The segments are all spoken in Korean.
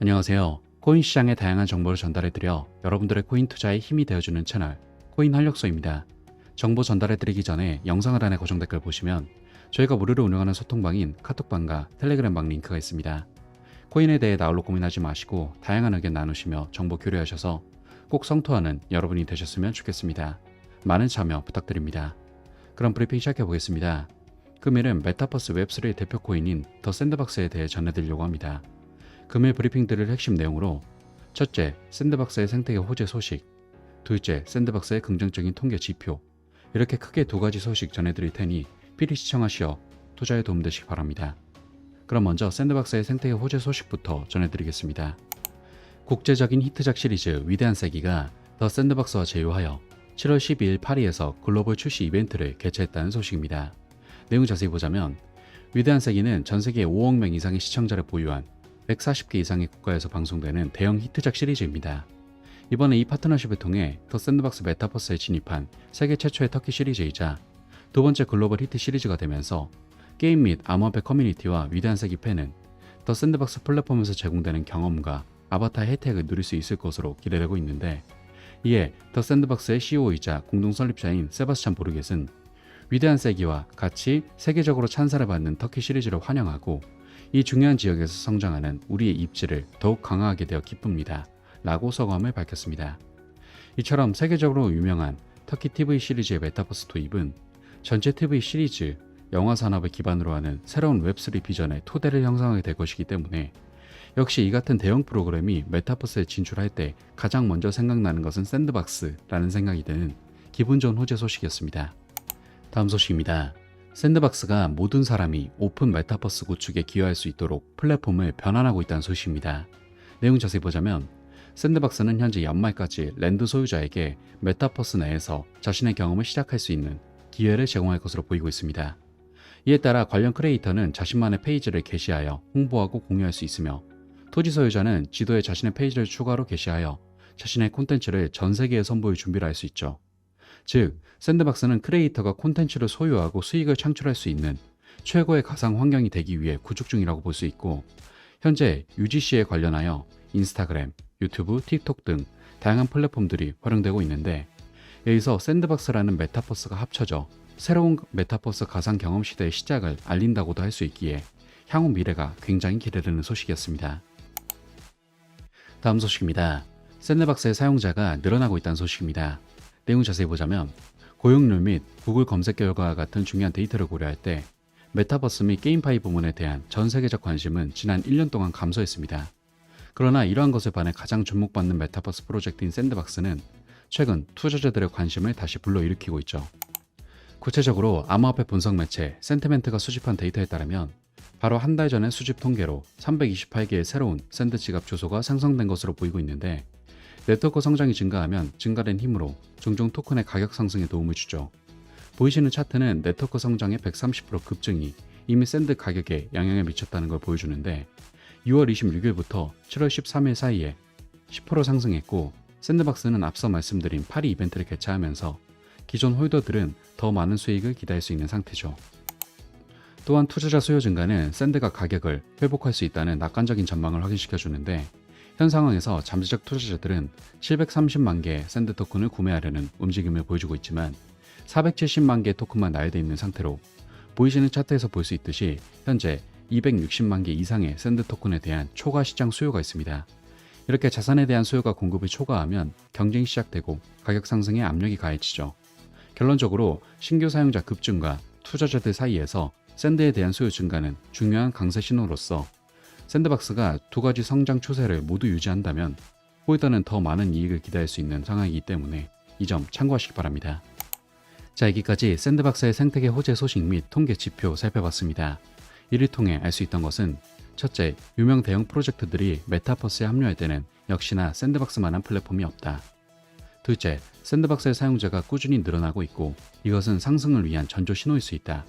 안녕하세요. 코인 시장의 다양한 정보를 전달해드려 여러분들의 코인 투자에 힘이 되어주는 채널 코인 활력소입니다. 정보 전달해드리기 전에 영상 하단에 고정 댓글 보시면 저희가 무료로 운영하는 소통방인 카톡방과 텔레그램방 링크가 있습니다. 코인에 대해 나홀로 고민하지 마시고 다양한 의견 나누시며 정보 교류하셔서 꼭 성토하는 여러분이 되셨으면 좋겠습니다. 많은 참여 부탁드립니다. 그럼 브리핑 시작해 보겠습니다. 금일은 메타버스 웹3의 대표 코인인 더 샌드박스에 대해 전해드리려고 합니다. 금일 브리핑 들을 핵심 내용으로 첫째, 샌드박스의 생태계 호재 소식 둘째, 샌드박스의 긍정적인 통계 지표 이렇게 크게 두 가지 소식 전해드릴 테니 필히 시청하시어 투자에 도움되시기 바랍니다. 그럼 먼저 샌드박스의 생태계 호재 소식부터 전해드리겠습니다. 국제적인 히트작 시리즈 위대한 세기가 더 샌드박스와 제휴하여 7월 12일 파리에서 글로벌 출시 이벤트를 개최했다는 소식입니다. 내용 자세히 보자면 위대한 세기는 전 세계 5억 명 이상의 시청자를 보유한 140개 이상의 국가에서 방송되는 대형 히트작 시리즈입니다. 이번에 이 파트너십을 통해 더 샌드박스 메타버스에 진입한 세계 최초의 터키 시리즈이자 두 번째 글로벌 히트 시리즈가 되면서 게임 및 암호화폐 커뮤니티와 위대한 세기 팬은 더 샌드박스 플랫폼에서 제공되는 경험과 아바타 혜택을 누릴 수 있을 것으로 기대되고 있는데 이에 더 샌드박스의 CEO이자 공동 설립자인 세바스찬 보르겟은 위대한 세기와 같이 세계적으로 찬사를 받는 터키 시리즈를 환영하고 이 중요한 지역에서 성장하는 우리의 입지를 더욱 강화하게 되어 기쁩니다. 라고 소감을 밝혔습니다. 이처럼 세계적으로 유명한 터키 TV 시리즈의 메타버스 도입은 전체 TV 시리즈, 영화 산업을 기반으로 하는 새로운 웹3 비전의 토대를 형성하게 될 것이기 때문에 역시 이 같은 대형 프로그램이 메타버스에 진출할 때 가장 먼저 생각나는 것은 샌드박스라는 생각이 드는 기분 좋은 호재 소식이었습니다. 다음 소식입니다. 샌드박스가 모든 사람이 오픈 메타버스 구축에 기여할 수 있도록 플랫폼을 변환하고 있다는 소식입니다. 내용 자세히 보자면 샌드박스는 현재 연말까지 랜드 소유자에게 메타버스 내에서 자신의 경험을 시작할 수 있는 기회를 제공할 것으로 보이고 있습니다. 이에 따라 관련 크리에이터는 자신만의 페이지를 게시하여 홍보하고 공유할 수 있으며 토지 소유자는 지도에 자신의 페이지를 추가로 게시하여 자신의 콘텐츠를 전 세계에 선보일 준비를 할 수 있죠. 즉, 샌드박스는 크리에이터가 콘텐츠를 소유하고 수익을 창출할 수 있는 최고의 가상 환경이 되기 위해 구축 중이라고 볼 수 있고, 현재 UGC에 관련하여 인스타그램, 유튜브, 틱톡 등 다양한 플랫폼들이 활용되고 있는데, 여기서 샌드박스라는 메타버스가 합쳐져 새로운 메타버스 가상 경험 시대의 시작을 알린다고도 할 수 있기에 향후 미래가 굉장히 기대되는 소식이었습니다. 다음 소식입니다. 샌드박스의 사용자가 늘어나고 있다는 소식입니다. 내용 자세히 보자면 고용률 및 구글 검색 결과와 같은 중요한 데이터를 고려할 때 메타버스 및 게임파이 부문에 대한 전 세계적 관심은 지난 1년 동안 감소했습니다. 그러나 이러한 것에 반해 가장 주목받는 메타버스 프로젝트인 샌드박스는 최근 투자자들의 관심을 다시 불러일으키고 있죠. 구체적으로 암호화폐 분석 매체 센티멘트가 수집한 데이터에 따르면 바로 한 달 전의 수집 통계로 328개의 새로운 샌드 지갑 주소가 생성된 것으로 보이고 있는데 네트워크 성장이 증가하면 증가된 힘으로 종종 토큰의 가격 상승에 도움을 주죠. 보이시는 차트는 네트워크 성장의 130% 급증이 이미 샌드 가격에 영향을 미쳤다는 걸 보여주는데 6월 26일부터 7월 13일 사이에 10% 상승했고 샌드박스는 앞서 말씀드린 파리 이벤트를 개최하면서 기존 홀더들은 더 많은 수익을 기대할 수 있는 상태죠. 또한 투자자 수요 증가는 샌드가 가격을 회복할 수 있다는 낙관적인 전망을 확인시켜 주는데 현 상황에서 잠재적 투자자들은 730만 개의 샌드 토큰을 구매하려는 움직임을 보여주고 있지만 470만 개의 토큰만 나열되어 있는 상태로 보이시는 차트에서 볼 수 있듯이 현재 260만 개 이상의 샌드 토큰에 대한 초과 시장 수요가 있습니다. 이렇게 자산에 대한 수요가 공급을 초과하면 경쟁이 시작되고 가격 상승에 압력이 가해지죠. 결론적으로 신규 사용자 급증과 투자자들 사이에서 샌드에 대한 수요 증가는 중요한 강세 신호로서 샌드박스가 두 가지 성장 추세를 모두 유지한다면 홀더는 더 많은 이익을 기대할 수 있는 상황이기 때문에 이 점 참고하시기 바랍니다. 자, 여기까지 샌드박스의 생태계 호재 소식 및 통계 지표 살펴봤습니다. 이를 통해 알 수 있던 것은 첫째, 유명 대형 프로젝트들이 메타버스에 합류할 때는 역시나 샌드박스만한 플랫폼이 없다. 둘째, 샌드박스의 사용자가 꾸준히 늘어나고 있고 이것은 상승을 위한 전조 신호일 수 있다.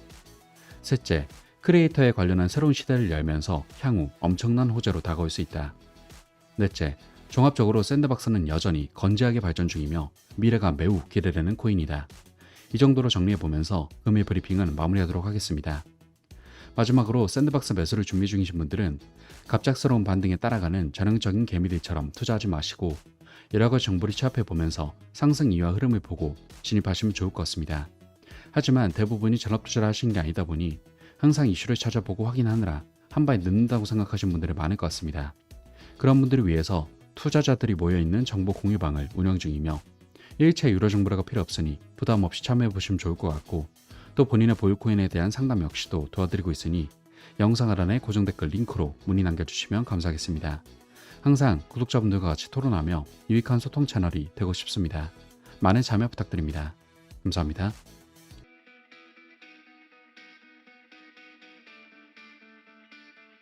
셋째, 크리에이터에 관련한 새로운 시대를 열면서 향후 엄청난 호재로 다가올 수 있다. 넷째, 종합적으로 샌드박스는 여전히 건재하게 발전 중이며 미래가 매우 기대되는 코인이다. 이 정도로 정리해보면서 금일 브리핑은 마무리하도록 하겠습니다. 마지막으로 샌드박스 매수를 준비 중이신 분들은 갑작스러운 반등에 따라가는 전형적인 개미들처럼 투자하지 마시고 여러 가지 정보를 취합해 보면서 상승 이유와 흐름을 보고 진입하시면 좋을 것 같습니다. 하지만 대부분이 전업 투자를 하시는 게 아니다 보니 항상 이슈를 찾아보고 확인하느라 한 발에 늦는다고 생각하시는 분들이 많을 것 같습니다. 그런 분들을 위해서 투자자들이 모여있는 정보 공유방을 운영 중이며 1차 유료 정보라가 필요 없으니 부담 없이 참여해 보시면 좋을 것 같고 또 본인의 보유코인에 대한 상담 역시도 도와드리고 있으니 영상 하단에 고정 댓글 링크로 문의 남겨주시면 감사하겠습니다. 항상 구독자분들과 같이 토론하며 유익한 소통 채널이 되고 싶습니다. 많은 참여 부탁드립니다. 감사합니다.